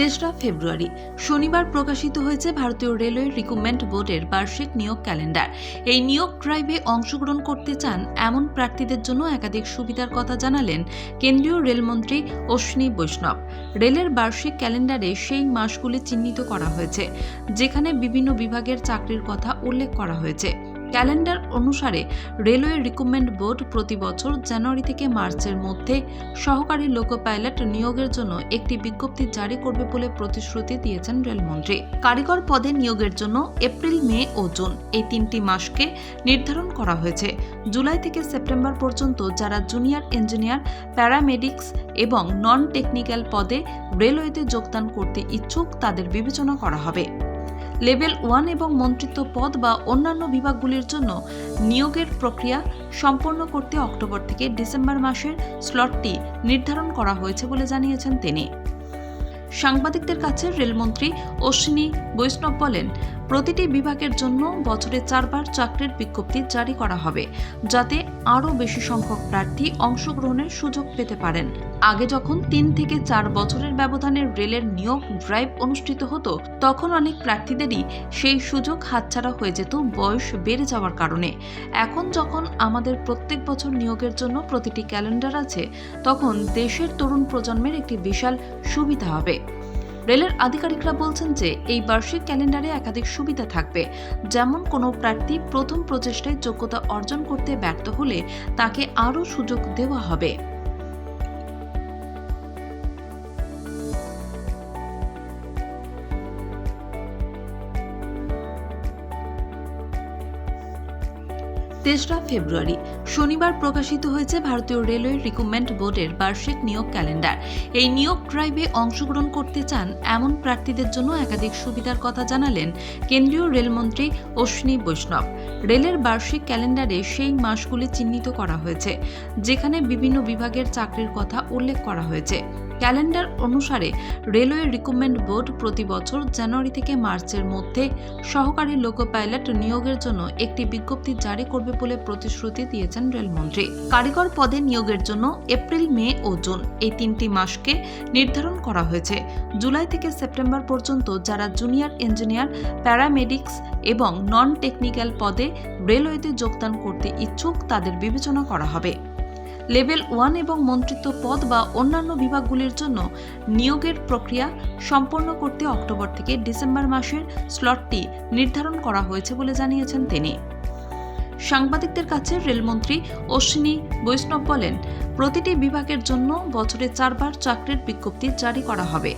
তেসরা ফেব্রুয়ারি। শনিবার প্রকাশিত হয়েছে ভারতীয় রেলওয়ে রিক্রুটমেন্ট বোর্ডের বার্ষিক নিয়োগ ক্যালেন্ডার। এই নিয়োগ ড্রাইভে অংশগ্রহণ করতে চান এমন প্রার্থীদের জন্য একাধিক সুবিধার কথা জানালেন কেন্দ্রীয় রেলমন্ত্রী অশ্বিনী বৈষ্ণব। রেলের বার্ষিক ক্যালেন্ডারে সেই মাসগুলি চিহ্নিত করা হয়েছে, যেখানে বিভিন্ন বিভাগের চাকরির কথা উল্লেখ করা হয়েছে। ক্যালেন্ডার অনুসারে রেলওয়ে রিক্রুটমেন্ট বোর্ড প্রতি বছর জানুয়ারি থেকে মার্চের মধ্যে সহকারী লোকো পাইলট নিয়োগের জন্য একটি বিজ্ঞপ্তি জারি করবে বলে প্রতিশ্রুতি দিয়েছেন রেলমন্ত্রী। কারিগর পদে নিয়োগের জন্য এপ্রিল, মে ও জুন এই তিনটি মাসকে নির্ধারণ করা হয়েছে। জুলাই থেকে সেপ্টেম্বর পর্যন্ত যারা জুনিয়র ইঞ্জিনিয়ার, প্যারামেডিক্স এবং নন টেকনিক্যাল পদে রেলওয়েতে যোগদান করতে ইচ্ছুক তাদের বিবেচনা করা হবে। লেভেল ওয়ান এবং মন্ত্রিত্ব পদ বা অন্যান্য বিভাগগুলির জন্য নিয়োগের প্রক্রিয়া সম্পন্ন করতে অক্টোবর থেকে ডিসেম্বর মাসের স্লটটি নির্ধারণ করা হয়েছে বলে জানিয়েছেন তিনি। সাংবাদিকদের কাছে রেলমন্ত্রী অশ্বিনী বৈষ্ণব বলেন, প্রতিটি বিভাগের জন্য বছরে চারবার চাকরির বিজ্ঞপ্তি জারি করা হবে, যাতে আরও বেশি সংখ্যক প্রার্থী অংশগ্রহণের সুযোগ পেতে পারেন। আগে যখন তিন থেকে চার বছরের ব্যবধানে রেলের নিয়োগ ড্রাইভ অনুষ্ঠিত হতো, তখন অনেক প্রার্থীদেরই সেই সুযোগ হাতছাড়া হয়ে যেত বয়স বেড়ে যাওয়ার কারণে। এখন যখন আমাদের প্রত্যেক বছর নিয়োগের জন্য প্রতিটি ক্যালেন্ডার আছে, তখন দেশের তরুণ প্রজন্মের একটি বিশাল সুবিধা হবে। রেলের আধিকারিকরা বলছেন যে এই বার্ষিক ক্যালেন্ডারে একাধিক সুবিধা থাকবে, যেমন কোনো প্রার্থী প্রথম প্রচেষ্টায় যোগ্যতা অর্জন করতে ব্যর্থ হলে তাকে আরও সুযোগ দেওয়া হবে। তেসরা ফেব্রুয়ারি, শনিবার প্রকাশিত হয়েছে ভারতীয় রেলওয়ে রিক্রুটমেন্ট বোর্ডের বার্ষিক নিয়োগ ক্যালেন্ডার। এই নিয়োগ ড্রাইভে অংশগ্রহণ করতে চান এমন প্রার্থীদের জন্য একাধিক সুবিধার কথা জানালেন কেন্দ্রীয় রেলমন্ত্রী অশ্বিনী বৈষ্ণব। রেলের বার্ষিক ক্যালেন্ডারে সেই মাসগুলি চিহ্নিত করা হয়েছে, যেখানে বিভিন্ন বিভাগের চাকরির কথা উল্লেখ করা হয়েছে। ক্যালেন্ডার অনুসারে রেলওয়ে রিক্রুটমেন্ট বোর্ড প্রতি বছর জানুয়ারি থেকে মার্চের মধ্যে সহকারী লোকো পাইলট নিয়োগের জন্য একটি বিজ্ঞপ্তি জারি করবে বলে প্রতিশ্রুতি দিয়েছেন রেলমন্ত্রী। কারিগর পদে নিয়োগের জন্য এপ্রিল, মে ও জুন এই তিনটি মাসকে নির্ধারণ করা হয়েছে। জুলাই থেকে সেপ্টেম্বর পর্যন্ত যারা জুনিয়র ইঞ্জিনিয়ার, প্যারামেডিক্স এবং নন টেকনিক্যাল পদে রেলওয়েতে যোগদান করতে ইচ্ছুক তাদের বিবেচনা করা হবে। লেভেল ওয়ান এবং মন্ত্রিত্ব পদ বা অন্যান্য বিভাগগুলির জন্য নিয়োগের প্রক্রিয়া সম্পন্ন করতে অক্টোবর থেকে ডিসেম্বর মাসের স্লটটি নির্ধারণ করা হয়েছে বলে জানিয়েছেন তিনি। সাংবাদিকদের কাছে রেলমন্ত্রী অশ্বিনী বৈষ্ণব বলেন, প্রতিটি বিভাগের জন্য বছরে চারবার চাকরির বিজ্ঞপ্তি জারি করা হবে।